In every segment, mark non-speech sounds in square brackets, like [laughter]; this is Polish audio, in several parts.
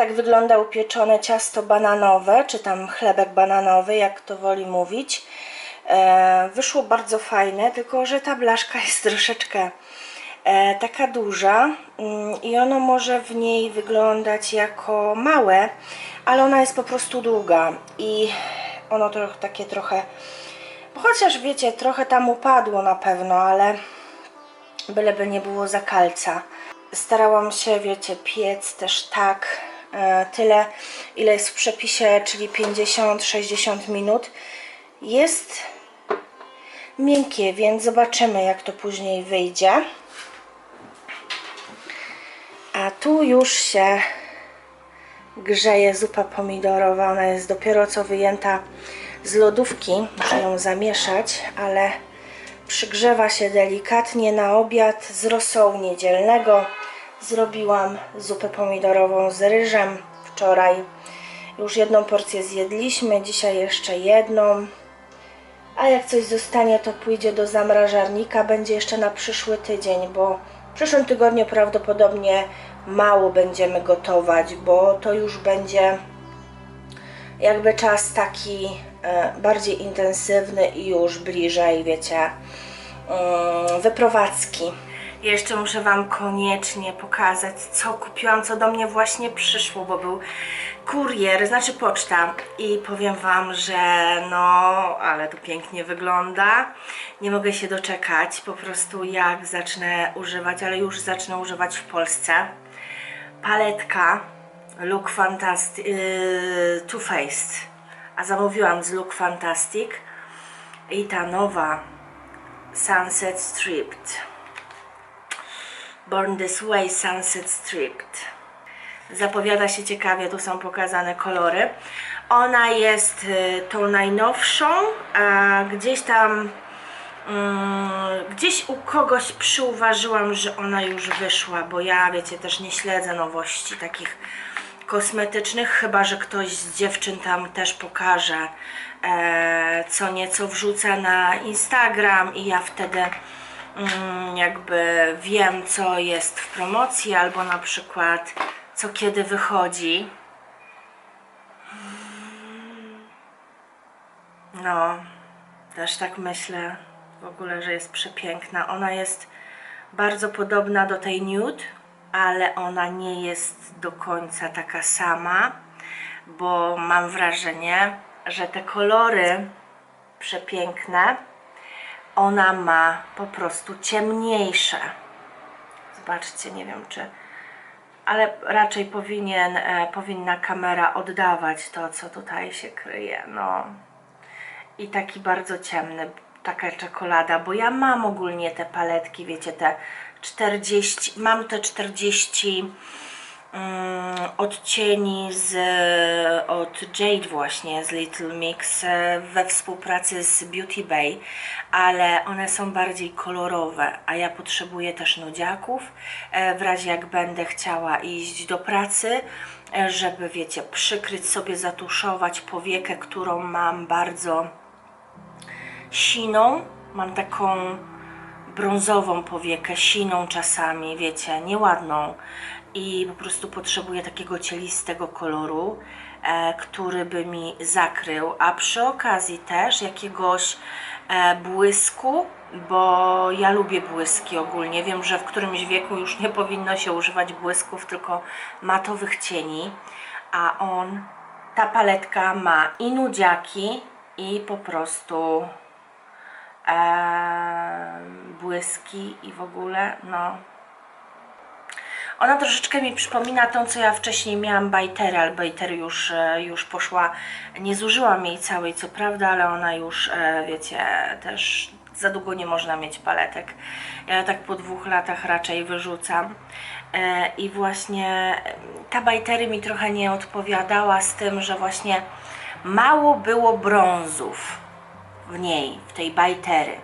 Tak wygląda upieczone ciasto bananowe, czy tam chlebek bananowy, jak to woli mówić. E, wyszło bardzo fajne, tylko że ta blaszka [laughs] jest troszeczkę e, taka duża mm, i ono może w niej wyglądać jako małe, ale ona jest po prostu długa i ono to takie trochę, chociaż wiecie, trochę tam upadło na pewno, ale byleby nie było za kalca. Starałam się, wiecie, piec też tak tyle, ile jest w przepisie, czyli 50-60 minut. Jest miękkie, więc zobaczymy, jak to później wyjdzie. A tu już się grzeje zupa pomidorowa. Ona jest dopiero co wyjęta z lodówki. Muszę ją zamieszać, ale przygrzewa się delikatnie na obiad z rosołu niedzielnego. Zrobiłam zupę pomidorową z ryżem wczoraj. Już jedną porcję zjedliśmy, dzisiaj jeszcze jedną. A jak coś zostanie, to pójdzie do zamrażarnika. Będzie jeszcze na przyszły tydzień, bo w przyszłym tygodniu prawdopodobnie mało będziemy gotować, bo to już będzie jakby czas taki e, bardziej intensywny i już bliżej, wiecie, mm, wyprowadzki. Jeszcze muszę Wam koniecznie pokazać, co kupiłam, co do mnie właśnie przyszło, bo był kurier, znaczy poczta i powiem Wam, że no, ale to pięknie wygląda. Nie mogę się doczekać, po prostu jak zacznę używać, ale już zacznę używać w Polsce. Paletka Look Fantastic, yy, Too Faced, a zamówiłam z Look Fantastic i ta nowa Sunset Stripped. Born This Way Sunset Stripped. Zapowiada się ciekawie, tu są pokazane kolory. Ona jest y, tą najnowszą, a gdzieś tam mm, gdzieś u kogoś przyuważyłam, że ona już wyszła, bo ja wiecie, też nie śledzę nowości takich kosmetycznych, chyba że ktoś z dziewczyn tam też pokaże e, co nieco wrzuca na Instagram i ja wtedy jakby wiem co jest w promocji albo na przykład co kiedy wychodzi. No, też tak myślę w ogóle, że jest przepiękna. Ona jest bardzo podobna do tej nude, ale ona nie jest do końca taka sama, bo mam wrażenie, że te kolory przepiękne, ona ma po prostu ciemniejsze. Zobaczcie, nie wiem czy ale raczej powinien, e, powinna kamera oddawać to, co tutaj się kryje. No. I taki bardzo ciemny, taka czekolada, bo ja mam ogólnie te paletki, wiecie, te 40, mam te 40 mm, odcieni z, od Jade właśnie, z Little Mix e, we współpracy z Beauty Bay, ale one są bardziej kolorowe, a ja potrzebuję też nudziaków, e, w razie jak będę chciała iść do pracy, e, żeby wiecie, przykryć sobie, zatuszować powiekę, którą mam bardzo siną, mam taką brązową powiekę, siną czasami, wiecie, nieładną. I po prostu potrzebuję takiego cielistego koloru, e, który by mi zakrył, a przy okazji też jakiegoś e, błysku, bo ja lubię błyski ogólnie. Wiem, że w którymś wieku już nie powinno się używać błysków, tylko matowych cieni, a on, ta paletka ma i nudziaki, i po prostu e, błyski i w ogóle, no. Ona troszeczkę mi przypomina tą, co ja wcześniej miałam Bajtery, ale Bajtery już, e, już poszła, nie zużyłam jej całej, co prawda, ale ona już, e, wiecie, też za długo nie można mieć paletek. Ja tak po dwóch latach raczej wyrzucam. E, I właśnie ta Bajtery mi trochę nie odpowiadała z tym, że właśnie mało było brązów w niej, w tej bajtery.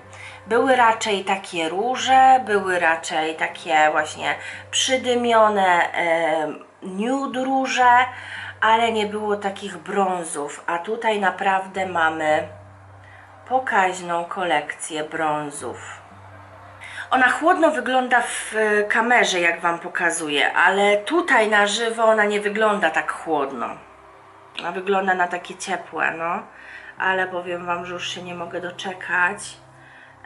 Były raczej takie róże, były raczej takie właśnie przydymione nude róże, ale nie było takich brązów. A tutaj naprawdę mamy pokaźną kolekcję brązów. Ona chłodno wygląda w e, kamerze, jak Wam pokazuję, ale tutaj na żywo ona nie wygląda tak chłodno. Ona wygląda na takie ciepłe, no. Ale powiem Wam, że już się nie mogę doczekać.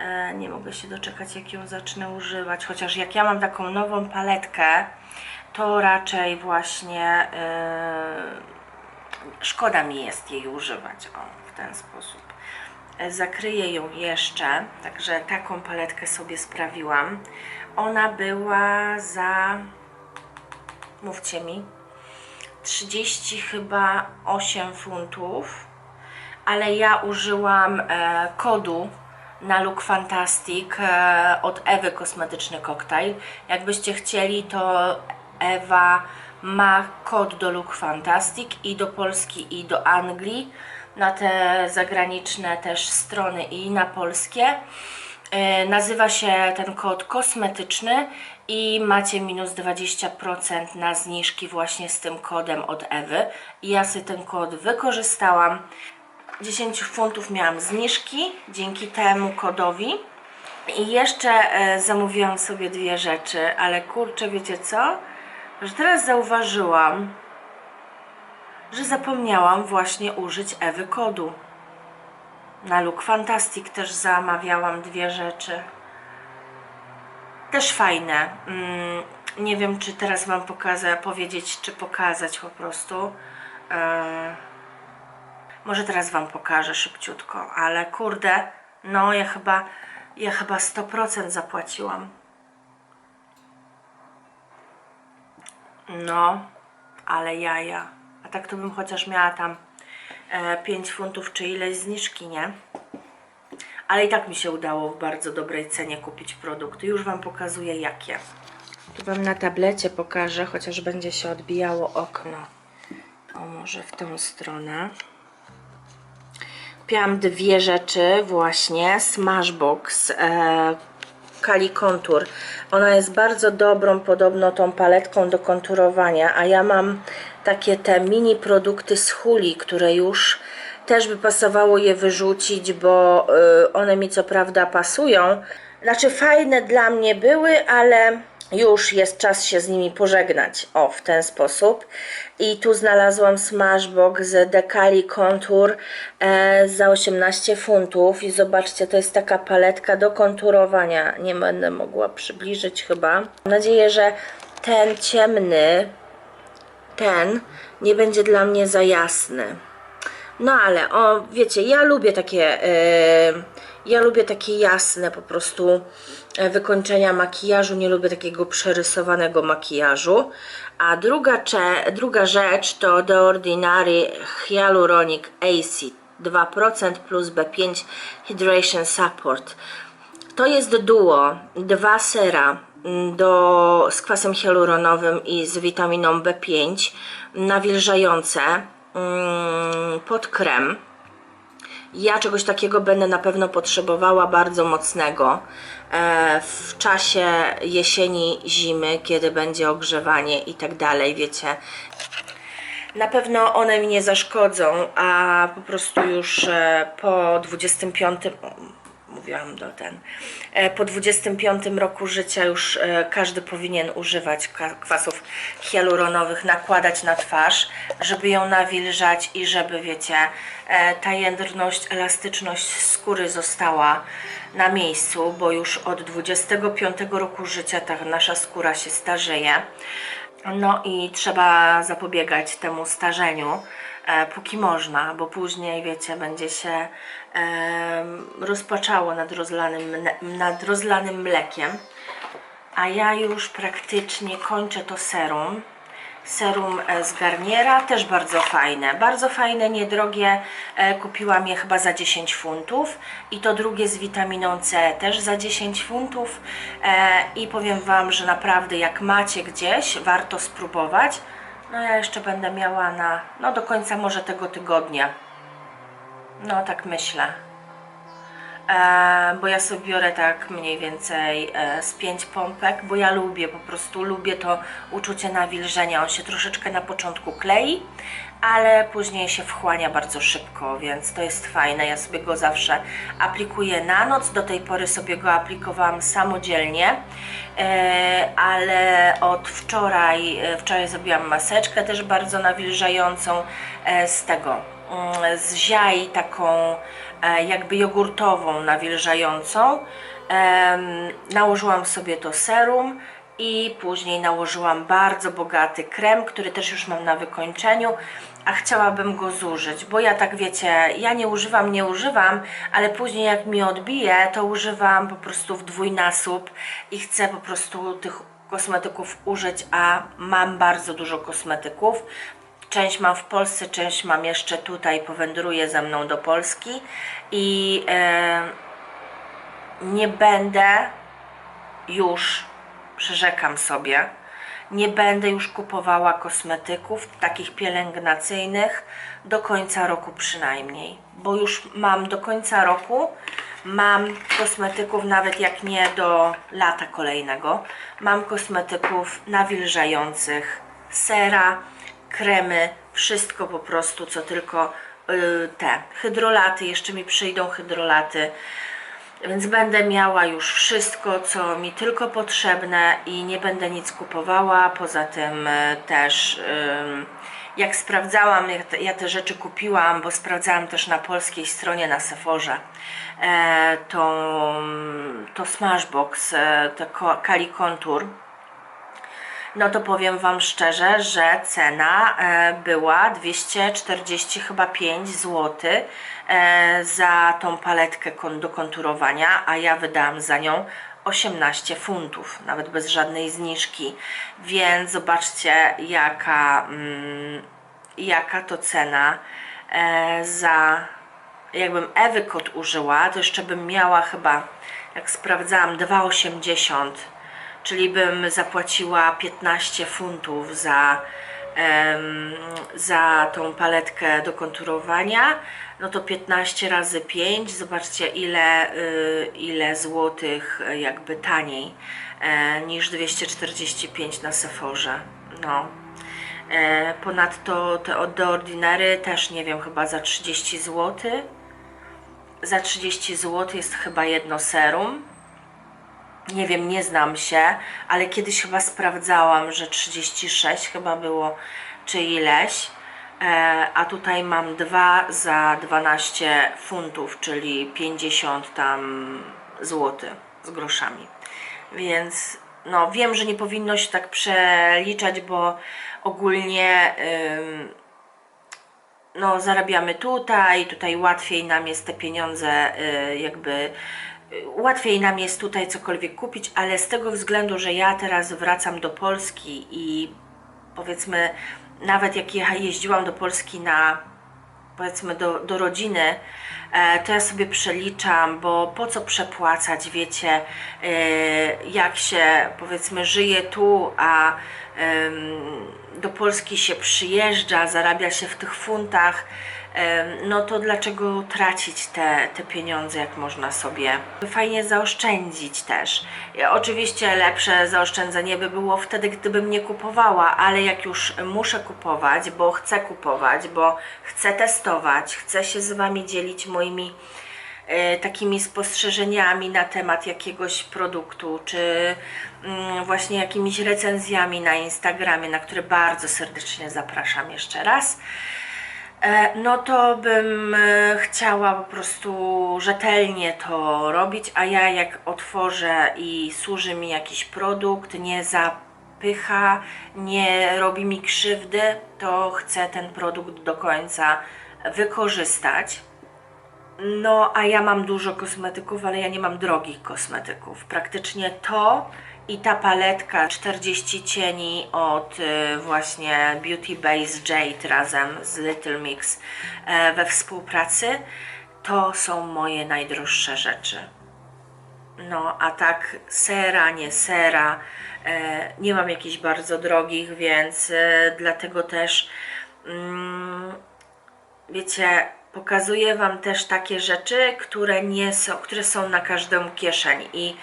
E, nie mogę się doczekać, jak ją zacznę używać. Chociaż jak ja mam taką nową paletkę, to raczej właśnie e, szkoda mi jest jej używać. O, w ten sposób. E, Zakryję ją jeszcze, także taką paletkę sobie sprawiłam. Ona była za, mówcie mi, 30 chyba 8 funtów, ale ja użyłam e, kodu na Look Fantastic e, od Ewy Kosmetyczny Koktajl. Jakbyście chcieli, to Ewa ma kod do Look Fantastic i do Polski i do Anglii na te zagraniczne też strony i na polskie. E, Nazywa się ten kod kosmetyczny i macie minus 20% na zniżki właśnie z tym kodem od Ewy. Ja sobie ten kod wykorzystałam. 10 funtów miałam zniżki dzięki temu kodowi. I jeszcze e, zamówiłam sobie dwie rzeczy, ale kurczę, wiecie co? Że teraz zauważyłam, że zapomniałam właśnie użyć Ewy kodu. Na Look Fantastic też zamawiałam dwie rzeczy. Też fajne. Mm, nie wiem, czy teraz Wam pokażę, powiedzieć, czy pokazać po prostu. E, może teraz Wam pokażę szybciutko, ale kurde, no ja chyba, ja chyba 100% zapłaciłam. No, ale jaja. A tak to bym chociaż miała tam e, 5 funtów czy ileś zniżki, nie? Ale i tak mi się udało w bardzo dobrej cenie kupić produkty. Już Wam pokazuję jakie. Tu Wam na tablecie pokażę, chociaż będzie się odbijało okno. O, może w tą stronę. Kupiłam dwie rzeczy właśnie. Smashbox e, Kali Contour. Ona jest bardzo dobrą, podobno tą paletką do konturowania, a ja mam takie te mini produkty z Huli, które już też by pasowało je wyrzucić, bo y, one mi co prawda pasują. Znaczy fajne dla mnie były, ale już jest czas się z nimi pożegnać. O, w ten sposób. I tu znalazłam Smashbox z Decali Contour e, za 18 funtów. I zobaczcie, to jest taka paletka do konturowania. Nie będę mogła przybliżyć chyba. Mam nadzieję, że ten ciemny, ten nie będzie dla mnie za jasny. No ale o, wiecie, ja lubię takie, e, ja lubię takie jasne po prostu e, wykończenia makijażu, nie lubię takiego przerysowanego makijażu. A druga, cze, druga rzecz to The Ordinary Hyaluronic Acid 2% plus B5 Hydration Support. To jest duo, dwa sera mm, do, z kwasem hialuronowym i z witaminą B5 nawilżające pod krem. Ja czegoś takiego będę na pewno potrzebowała bardzo mocnego e, w czasie jesieni, zimy, kiedy będzie ogrzewanie i tak dalej, wiecie. Na pewno one mi nie zaszkodzą, a po prostu już e, po 25, o, mówiłam do ten, e, po 25 roku życia już e, każdy powinien używać kwa- kwasów hialuronowych, nakładać na twarz, żeby ją nawilżać i żeby, wiecie, e, ta jędrność, elastyczność skóry została na miejscu, bo już od 25 roku życia ta nasza skóra się starzeje. No i trzeba zapobiegać temu starzeniu, e, póki można, bo później, wiecie, będzie się em, rozpaczało nad rozlanym, nad rozlanym mlekiem. A ja już praktycznie kończę to serum. Serum e, z Garniera, też bardzo fajne. Bardzo fajne, niedrogie. E, Kupiłam je chyba za 10 funtów. I to drugie z witaminą C też za 10 funtów. E, I powiem Wam, że naprawdę jak macie gdzieś, warto spróbować. No ja jeszcze będę miała na, no do końca może tego tygodnia. No tak myślę. e, bo ja sobie biorę tak mniej więcej e, z pięć pompek, bo ja lubię, po prostu lubię to uczucie nawilżenia. On się troszeczkę na początku klei, ale później się wchłania bardzo szybko, więc to jest fajne. Ja sobie go zawsze aplikuję na noc. Do tej pory sobie go aplikowałam samodzielnie, e, ale od wczoraj, e, wczoraj zrobiłam maseczkę też bardzo nawilżającą e, z tego, mm, z ziai taką jakby jogurtową, nawilżającą. Nałożyłam sobie to serum i później nałożyłam bardzo bogaty krem, który też już mam na wykończeniu, a chciałabym go zużyć, bo ja tak wiecie, ja nie używam, nie używam, ale później jak mi odbije, to używam po prostu w dwójnasób i chcę po prostu tych kosmetyków użyć, a mam bardzo dużo kosmetyków. Część mam w Polsce, część mam jeszcze tutaj, powędruje ze mną do Polski i e, nie będę już, przyrzekam sobie, nie będę już kupowała kosmetyków takich pielęgnacyjnych do końca roku przynajmniej, bo już mam do końca roku, mam kosmetyków nawet jak nie do lata kolejnego, mam kosmetyków nawilżających, sera, kremy, wszystko po prostu, co tylko y, te. Hydrolaty, jeszcze mi przyjdą hydrolaty, więc będę miała już wszystko, co mi tylko potrzebne i nie będę nic kupowała. Poza tym e, też jak sprawdzałam, ja te rzeczy kupiłam, bo sprawdzałam też na polskiej stronie na Sephorze e, tą, to Smashbox, e, to Kali Contour no to powiem Wam szczerze, że cena e, była 240 chyba 5 zł e, za tą paletkę do konturowania, a ja wydałam za nią 18 funtów, nawet bez żadnej zniżki, więc zobaczcie jaka, mm, jaka to cena e, za jakbym Ewy kod użyła, to jeszcze bym miała chyba, jak sprawdzałam, 2,80 czyli bym zapłaciła 15 funtów za, za tą paletkę do konturowania, no to 15 razy 5, zobaczcie ile, y, ile złotych y, jakby taniej e, niż 245 na Sephorze. No. E, ponadto te od The Ordinary też nie wiem, chyba za 30 zł. Za 30 zł jest chyba jedno serum nie wiem, nie znam się, ale kiedyś chyba sprawdzałam, że 36 chyba było, czy ileś. E, a tutaj mam dwa za 12 funtów, czyli 50 tam złoty z groszami. Więc no wiem, że nie powinno się tak przeliczać, bo ogólnie ym, no, zarabiamy tutaj, tutaj łatwiej nam jest te pieniądze y, jakby łatwiej nam jest tutaj cokolwiek kupić, ale z tego względu, że ja teraz wracam do Polski i powiedzmy nawet jak jeździłam do Polski na powiedzmy do, do rodziny, e, to ja sobie przeliczam, bo po co przepłacać, wiecie, e, jak się powiedzmy żyje tu, a do Polski się przyjeżdża, zarabia się w tych funtach, no to dlaczego tracić te, te pieniądze, jak można sobie fajnie zaoszczędzić też. Oczywiście lepsze zaoszczędzenie by było wtedy, gdybym nie kupowała, ale jak już muszę kupować, bo chcę kupować, bo chcę testować, chcę się z Wami dzielić moimi e, takimi spostrzeżeniami na temat jakiegoś produktu, czy mm, właśnie jakimiś recenzjami na Instagramie, na które bardzo serdecznie zapraszam jeszcze raz. E, no to bym e, chciała po prostu rzetelnie to robić, a ja jak otworzę i służy mi jakiś produkt, nie zapycha, nie robi mi krzywdy, to chcę ten produkt do końca wykorzystać. No, a ja mam dużo kosmetyków, ale ja nie mam drogich kosmetyków. Praktycznie to i ta paletka 40 cieni od y, właśnie Beauty Base Jade razem z Little Mix e, we współpracy, to są moje najdroższe rzeczy. No, a tak sera, nie sera, e, nie mam jakichś bardzo drogich, więc e, dlatego też mm, wiecie, pokazuję Wam też takie rzeczy, które nie są, które są na każdą kieszeń i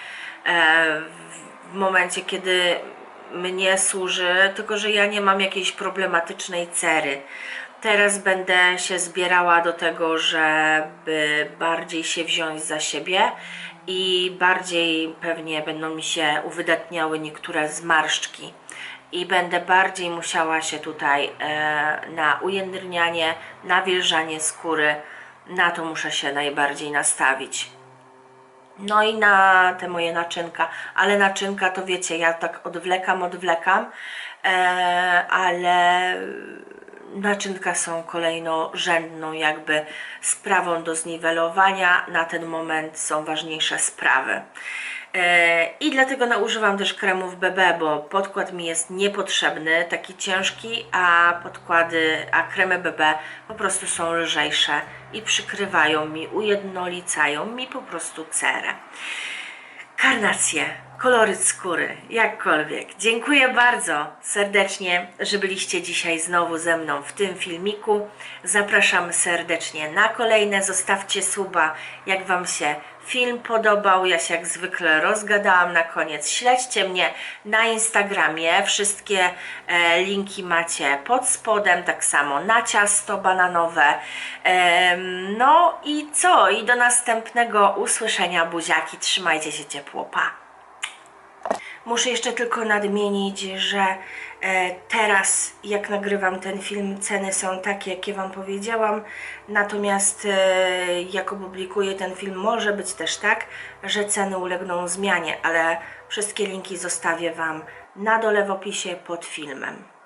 w momencie, kiedy mnie służy, tylko że ja nie mam jakiejś problematycznej cery. Teraz będę się zbierała do tego, żeby bardziej się wziąć za siebie i bardziej pewnie będą mi się uwydatniały niektóre zmarszczki i będę bardziej musiała się tutaj e, na ujędrnianie, nawilżanie skóry, na to muszę się najbardziej nastawić. No i na te moje naczynka, ale naczynka to wiecie, ja tak odwlekam, odwlekam, e, ale naczynka są kolejnorzędną jakby sprawą do zniwelowania. Na ten moment są ważniejsze sprawy. E, I dlatego no, używam też kremów BB, bo podkład mi jest niepotrzebny, taki ciężki, a podkłady, a kremy BB po prostu są lżejsze i przykrywają mi, ujednolicają mi po prostu cerę. Karnacje, koloryt skóry, jakkolwiek. Dziękuję bardzo serdecznie, że byliście dzisiaj znowu ze mną w tym filmiku. Zapraszam serdecznie na kolejne. Zostawcie suba, jak Wam się film podobał. Ja się jak zwykle rozgadałam na koniec. Śledźcie mnie na Instagramie. Wszystkie e, linki macie pod spodem, tak samo na ciasto bananowe. No i co? I do następnego usłyszenia buziaki. Trzymajcie się ciepło. Pa! Muszę jeszcze tylko nadmienić, że e, teraz jak nagrywam ten film ceny są takie, jakie Wam powiedziałam, natomiast e, jak opublikuję ten film może być też tak, że ceny ulegną zmianie, ale wszystkie linki zostawię Wam na dole w opisie pod filmem.